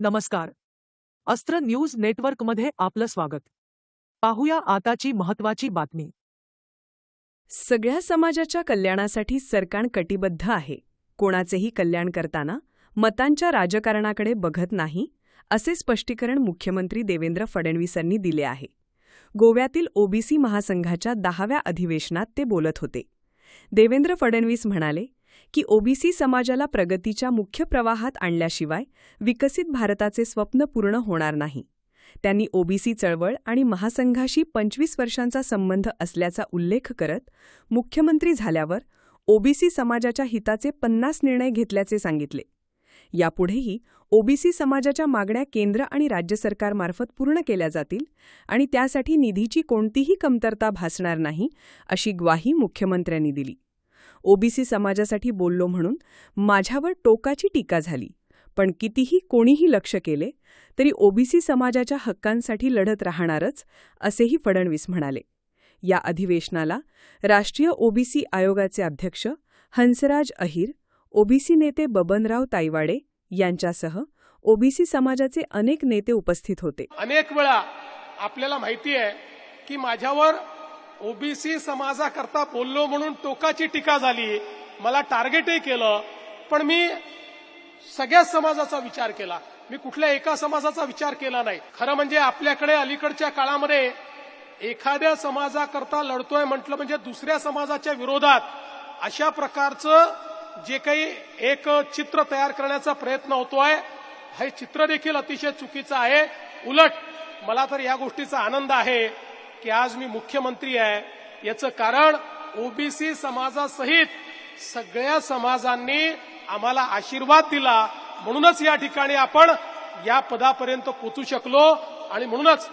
नमस्कार. अस्त्र न्यूज नेटवर्कमध्ये आपलं स्वागत. पाहूया आताची महत्वाची बातमी. सगळ्या समाजाच्या कल्याणासाठी सरकार कटिबद्ध आहे. कोणाचेही कल्याण करताना मतांच्या राजकारणाकडे बघत नाही असे स्पष्टीकरण मुख्यमंत्री देवेंद्र फडणवीसांनी दिले आहे. गोव्यातील ओबीसी महासंघाच्या दहाव्या अधिवेशनात ते बोलत होते. देवेंद्र फडणवीस म्हणाले की ओबीसी समाजाला प्रगतीच्या मुख्य प्रवाहात आणल्याशिवाय विकसित भारताचे स्वप्न पूर्ण होणार नाही. त्यांनी ओबीसी चळवळ आणि महासंघाशी पंचवीस वर्षांचा संबंध असल्याचा उल्लेख करत मुख्यमंत्री झाल्यावर ओबीसी समाजाच्या हिताचे पन्नास निर्णय घेतल्याचे सांगितले. यापुढेही ओबीसी समाजाच्या मागण्या केंद्र आणि राज्य सरकारमार्फत पूर्ण केल्या जातील आणि त्यासाठी निधीची कोणतीही कमतरता भासणार नाही अशी ग्वाही मुख्यमंत्र्यांनी दिली. ओबीसी समाजासाठी बोललो म्हणून माझ्यावर टोकाची टीका झाली. पण कितीही कोणीही लक्ष केले तरी ओबीसी समाजाच्या हक्कांसाठी लढत राहणारच असेही फडणवीस म्हणाले. या अधिवेशनाला राष्ट्रीय ओबीसी आयोगाचे अध्यक्ष हंसराज अहिर ओबीसी नेते बबनराव ताईवाडे यांच्यासह ओबीसी समाजाचे अनेक नेते उपस्थित होते. अनेक वेळा आपल्याला माहिती आहे की माझ्यावर ओबीसी समाजाकरता बोललो म्हणून टोकाची टीका झाली. मला टार्गेटही केलं. पण मी सगळ्या समाजाचा विचार केला. मी कुठल्या एका समाजाचा विचार केला नाही. खरं म्हणजे आपल्याकडे अलीकडच्या काळामध्ये एखाद्या समाजाकरता लढतोय म्हटलं म्हणजे दुसऱ्या समाजाच्या विरोधात अशा प्रकारचं जे काही एक चित्र तयार करण्याचा प्रयत्न होतोय हे चित्र देखील अतिशय चुकीचं आहे. उलट मला तर या गोष्टीचा आनंद आहे. की आज मी मुख्यमंत्री आहे. याचं कारण ओबीसी समाजासहित सगळ्या समाजांनी आम्हाला आशीर्वाद दिला. म्हणूनच या ठिकाणी आपण या पदापर्यंत पोचू शकलो आणि म्हणूनच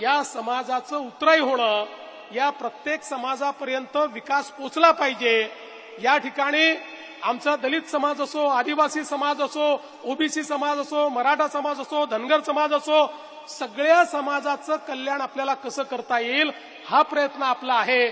या समाजाचं उतराई होणं या प्रत्येक समाजापर्यंत विकास पोचला पाहिजे. या ठिकाणी आमचा दलित समाज असो आदिवासी समाज असो ओबीसी समाज असो मराठा समाज असो धनगर समाज असो सगळ्या समाजाचं कल्याण आपल्याला कसं करता येईल हा प्रयत्न आपला आहे.